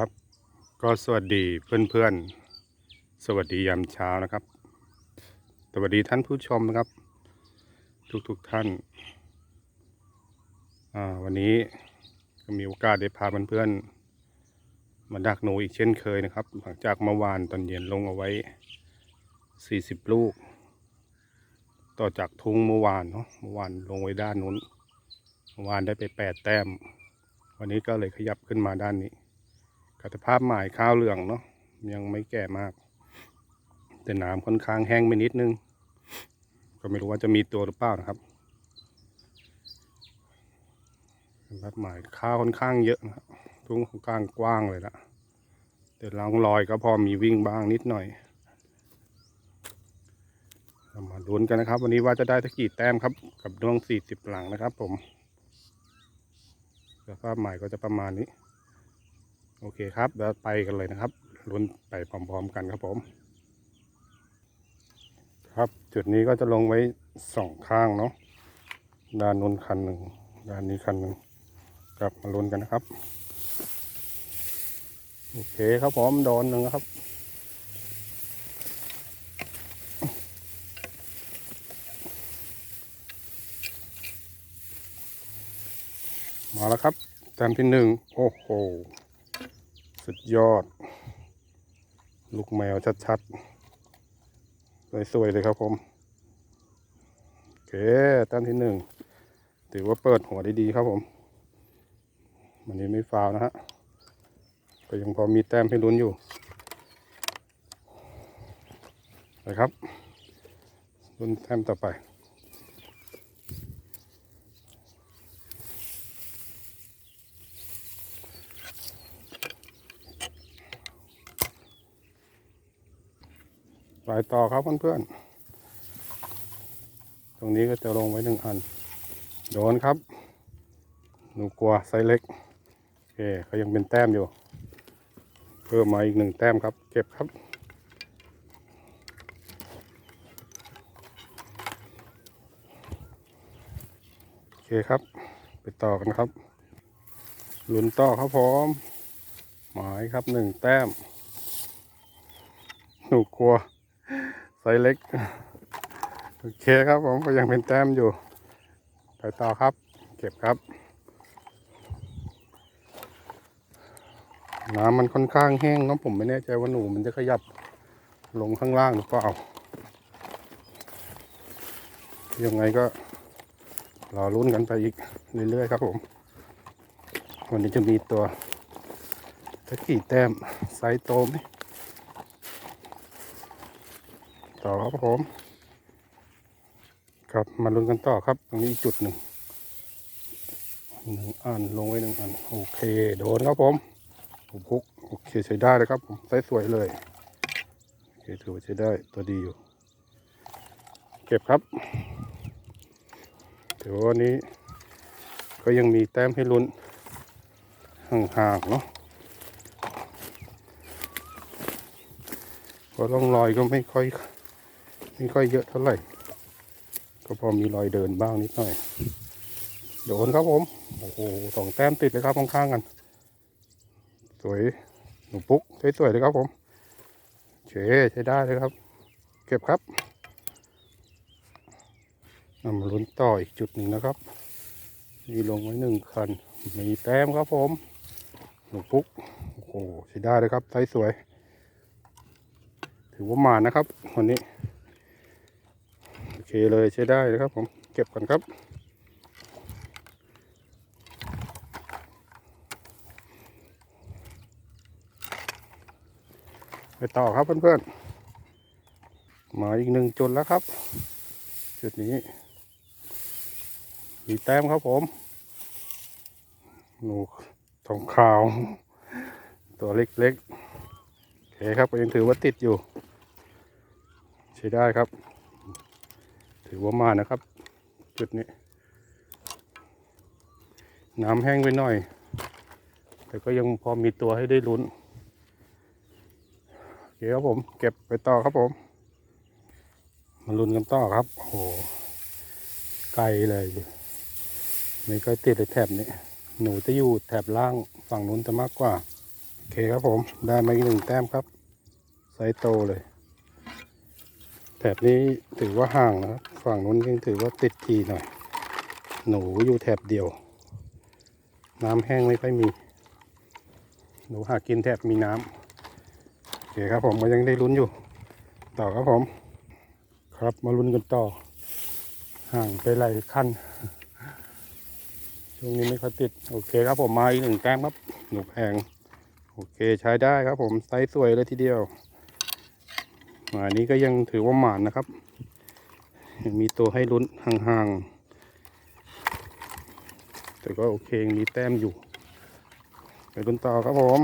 ครับ ก็สวัสดีเพื่อนๆ สวัสดียามเช้านะครับ สวัสดีท่านผู้ชมนะครับ ทุกๆท่านวันนี้ก็มีโอกาสได้พาเพื่อนๆ มาดักหนูอีกเช่นเคยนะครับ หลังจากเมื่อวานตอนเย็นลงเอาไว้ 40 ลูก ต่อจากทุ่งเมื่อวานเนาะ เมื่อวานลงไว้ด้านนู้น เมื่อวานได้ไปแปดแต้มวันนี้ก็เลยขยับขึ้นมาด้านนี้ กัตภาพหมายข้าวเหลืองเนาะยังไม่แก่มาก แต่น้ำค่อนข้างแห้งไปนิดนึง ก็ไม่รู้ว่าจะมีตัวหรือเปล่านะครับกัตภาพหมายข้าวค่อนข้างเยอะนะครับทุ่งค่อนข้างกว้างเลยละแต่ล่องรอยก็พอมีวิ่งบ้างนิดหน่อยมาลุ้นกันนะครับ วันนี้ว่าจะได้สักกี่แต้มครับ กับดวงสี่สิบหลังนะครับ ผมสภาพใหม่ก็จะประมาณนี้ โอเคครับเดี๋ยวไปกันเลยนะครับลุ้นไปพร้อมๆกันครับผม ครับจุดนี้ก็จะลงไว้สองข้างเนาะด้านนู้นคันหนึ่งด้านนี้คันหนึ่งกลับมาลุ้นกันนะครับ โอเคครับผมโดนหนึ่งครับมาแล้วครับแต้มที่หนึ่งโอ้โห สุดยอด ลูกแมวชัดๆ สวยๆเลยครับผม โอเคแต้มที่หนึ่ง ถือว่าเปิดหัวได้ดีครับผม วันนี้ไม่ฟาวนะฮะ ก็ยังพอมีแต้มให้ลุ้นอยู่ไปครับลุ้นแต้มต่อไป ไปต่อครับเพื่อนๆ ตรงนี้ก็จะลงไว้หนึ่งอัน โดนครับ หนูกลัวไซส์เล็ก โอเคเขายังเป็นแต้มอยู่ เพิ่มมาอีกหนึ่งแต้มครับ เก็บครับ โอเคครับ ไปต่อกันครับ ลุ้นต่อครับผมหมายครับหนึ่งแต้ม หนูกลัว ไซส์เล็ก โอเคครับผมก็ยังเป็นแต้มอยู่ ไปต่อครับ เก็บครับ น้ำมันค่อนข้างแห้งเนาะผมไม่แน่ใจว่าหนูมันจะขยับลงข้างล่างหรือเปล่ายังไงก็รอลุ้นกันไปอีกเรื่อยๆครับผม วันนี้จะมีตัวตะกี่แต้มไซส์โตไหม ต่อครับผม ครับมาลุ้นกันต่อครับ ตรงนี้อีกจุดหนึ่งหนึ่งอันลงไว้หนึ่งอัน โอเค โดนครับผมผมพุกโอเคใช้ได้เลยครับผมไซส์สวยเลยโอเคถือว่าใช้ได้ตัวดีอยู่ เก็บครับถือว่าวันนี้ ก็ยังมีแต้มให้ลุ้นห่างๆเนาะเพราะร่องรอยก็ไม่ค่อย ไม่ค่อยเยอะเท่าไหร่ ก็พอมีรอยเดินบ้างนิดหน่อย โดนครับผม โอ้โหสองแต้มติดเลยครับข้างๆกัน สวยหนูปุ๊กสวยๆเลยครับผมเคใช้ได้เลยครับ เก็บครับนำมาลุ้นต่ออีกจุดหนึ่งนะครับ มีลงไว้หนึ่งคัน มีแต้มครับผมหนูปุ๊ก โอ้โหใช้ได้เลยครับไซส์สวย ถือว่ามานะครับวันนี้ เคเลยใช้ได้เลยครับผมเก็บกันครับ ไปต่อครับเพื่อนๆมาอีกหนึ่งจุดแล้วครับ จุดนี้ มีแต้มครับผมหนูทองขาว ตัวเล็กๆโอเคครับก็ยังถือว่าติดอยู่ ใช้ได้ครับ ถือว่ามานะครับ จุดนี้ น้ำแห้งไปหน่อย แต่ก็ยังพอมีตัวให้ได้ลุ้นโอเคครับผม เก็บไปต่อครับผม มาลุ้นกันต่อครับโอ้โหไกลเลยไม่ค่อยติดเลยแถบนี้ หนูจะอยู่แถบล่างฝั่งนู้นจะมากกว่า โอเคครับผม ได้มาอีกหนึ่งแต้มครับไซส์โตเลย แถบนี้ถือว่าห่างนะครับ ฝั่งนู้นยังถือว่าติดทีหน่อย หนูอยู่แถบเดียว น้ำแห้งไม่ค่อยมี หนูหากินแถบมีน้ำโอเคครับผมก็ยังได้ลุ้นอยู่ ต่อครับผม ครับมาลุ้นกันต่อ ห่างไปหลายขั้นช่วงนี้ไม่ค่อยติด โอเคครับผมมาอีกหนึ่งแต้มครับ หนูแพงโอเคใช้ได้ครับผมไซส์สวยเลยทีเดียวหมานี้ก็ยังถือว่าหมานนะครับ มีตัวให้ลุ้นห่างๆ แต่ก็โอเค มีแต้มอยู่ ไปลุ้นต่อครับผม